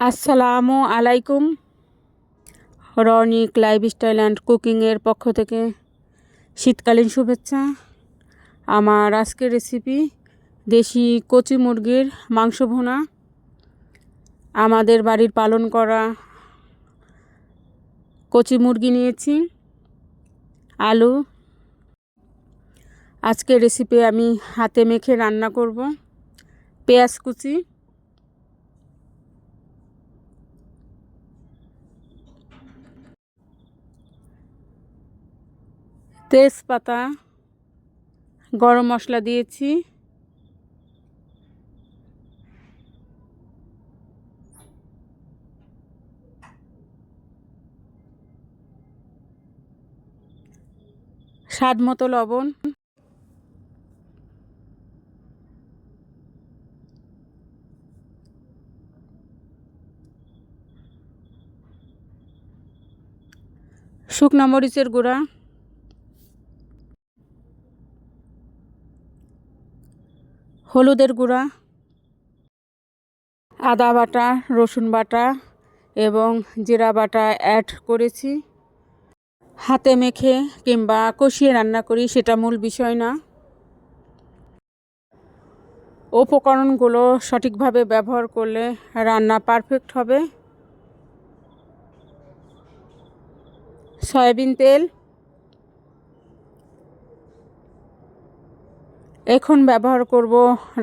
আসসালামু আলাইকুম। Ronik lifestyle and কুকিংয়ের পক্ষ থেকে শীতকালীন শুভেচ্ছা। আমার আজকের রেসিপি দেশি কচি মুরগির মাংস ভোনা। আমাদের বাড়ির পালন করা কচি মুরগি নিয়েছি, আলু। আজকের রেসিপি আমি হাতে মেখে রান্না করব। পেঁয়াজ কুচি। তেজপাতা গরম মশলা দিয়েছি। স্বাদ মতো লবণ। শুকনা মরিচের গুঁড়া। হলুদের গুঁড়া, আদা বাটা, রসুন বাটা এবং জিরা বাটা অ্যাড করেছি। হাতে মেখে কিংবা কষিয়ে রান্না করি, সেটা মূল বিষয় না। উপকরণগুলো সঠিকভাবে ব্যবহার করলে রান্না পারফেক্ট হবে। সয়াবিন তেল এখন ব্যবহার করব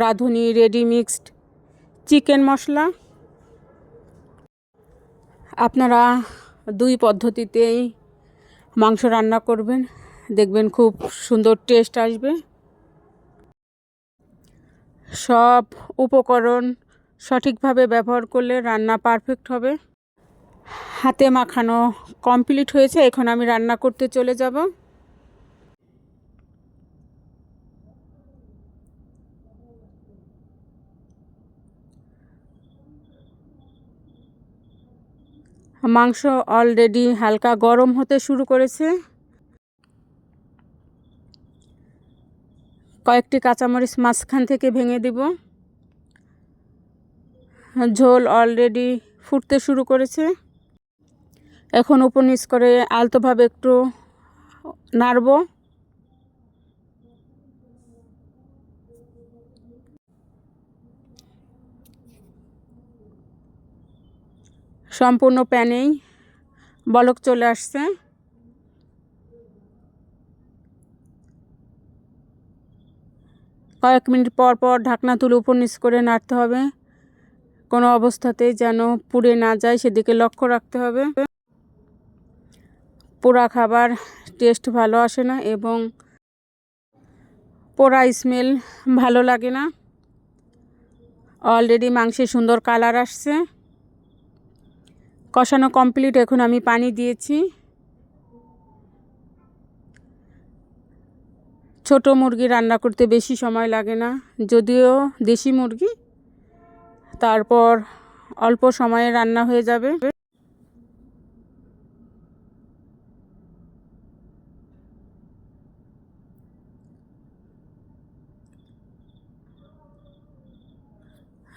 রাঁধুনি রেডি মিক্সড চিকেন মশলা। আপনারা দুই পদ্ধতিতেই মাংস রান্না করবেন, দেখবেন খুব সুন্দর টেস্ট আসবে। সব উপকরণ সঠিকভাবে ব্যবহার করলে রান্না পারফেক্ট হবে। হাতে মাখানো কমপ্লিট হয়েছে, এখন আমি রান্না করতে চলে যাব। মাংস অলরেডি হালকা গরম হতে শুরু করেছে। কয়েকটি কাঁচামরিচ মাঝখান থেকে ভেঙে দিব। ঝোল অলরেডি ফুটতে শুরু করেছে। এখন উপনিস করে আলতোভাবে একটু নাড়ব। সম্পূর্ণ প্যানেই বলক চলে আসছে। কয়েক মিনিট পর পর ঢাকনা তুলে উপর নিচ করে নাড়তে হবে। কোনো অবস্থাতেই যেন পুড়ে না যায়, সেদিকে লক্ষ্য রাখতে হবে। পোড়া খাবার টেস্ট ভালো আসে না এবং পোড়া স্মেল ভালো লাগে না। অলরেডি মাংসে সুন্দর কালার আসছে। কষানো কমপ্লিট এখন আমি পানি দিয়েছি। ছোট মুরগি রান্না করতে বেশি সময় লাগে না, যদিও দেশি মুরগি। তারপর অল্প সময়ে রান্না হয়ে যাবে।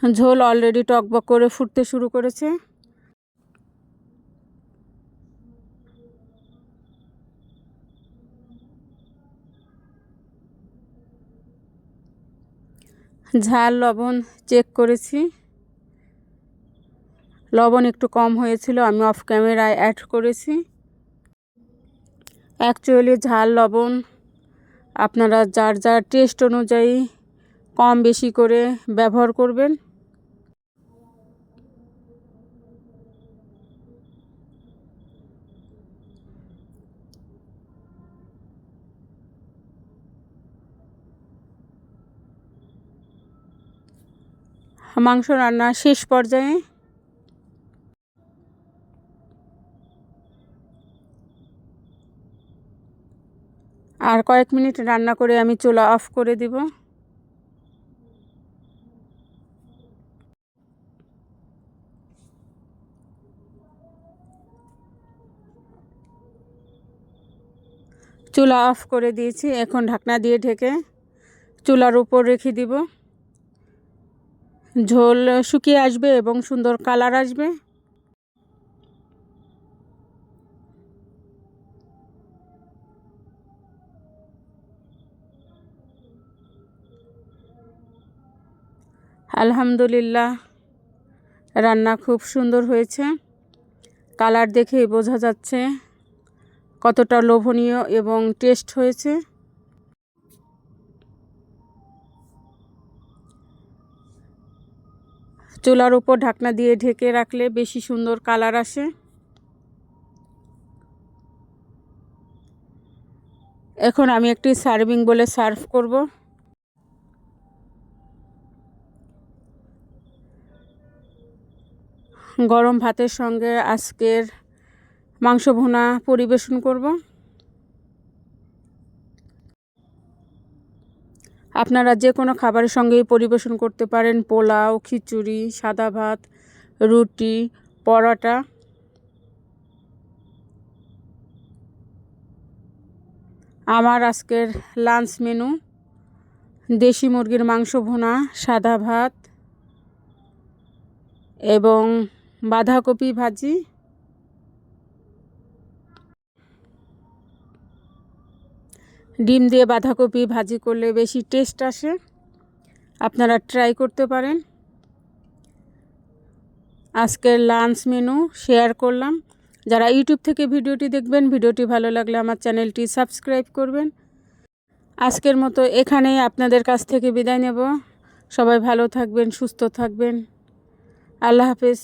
ঝোল অলরেডি টকবক করে ফুটতে শুরু করেছে। ঝাল, লবণ চেক করেছি। লবণ একটু কম হয়েছিল, আমি অফ ক্যামেরায় অ্যাড করেছি। অ্যাকচুয়ালি ঝাল, লবণ আপনারা যার যার টেস্ট অনুযায়ী কম বেশি করে ব্যবহার করবেন। মাংস রান্না শেষ পর্যায়ে আর কয়েক মিনিট রান্না করে আমি চুলা অফ করে দিব। চুলা অফ করে দিয়েছি, এখন ঢাকনা দিয়ে ঢেকে চুলার উপর রেখে দিব। ঝোল শুকিয়ে আসবে এবং সুন্দর কালার আসবে। আলহামদুলিল্লাহ, রান্না খুব সুন্দর হয়েছে। কালার দেখেই বোঝা যাচ্ছে কতটা লোভনীয় এবং টেস্ট হয়েছে। চুলার উপর ঢাকনা দিয়ে ঢেকে রাখলে বেশি সুন্দর কালার আসে। এখন আমি একটি সার্ভিং বলে সার্ভ করব। গরম ভাতের সঙ্গে আজকের মাংস ভুনা পরিবেশন করব। আপনারা যে কোনো খাবারের সঙ্গেই পরিবেশন করতে পারেন, পোলাও, খিচুড়ি, সাদা ভাত, রুটি, পরোটা। আমার আজকের লাঞ্চ মেনু, দেশি মুরগির মাংস ভোনা, সাদা ভাত এবং বাঁধাকপি ভাজি ডিম দিয়ে বাঁধাকপি ভাজি করলে বেশি টেস্ট আসে। আপনারা ট্রাই করতে পারেন। আজকের লাঞ্চ মেনু শেয়ার করলাম। যারা ইউটিউব থেকে ভিডিওটি দেখবেন, ভিডিওটি ভালো লাগলে আমার চ্যানেলটি সাবস্ক্রাইব করবেন। আজকের মতো এখানেই আপনাদের কাছ থেকে বিদায় নেব। সবাই ভালো থাকবেন, সুস্থ থাকবেন। আল্লাহ হাফেজ।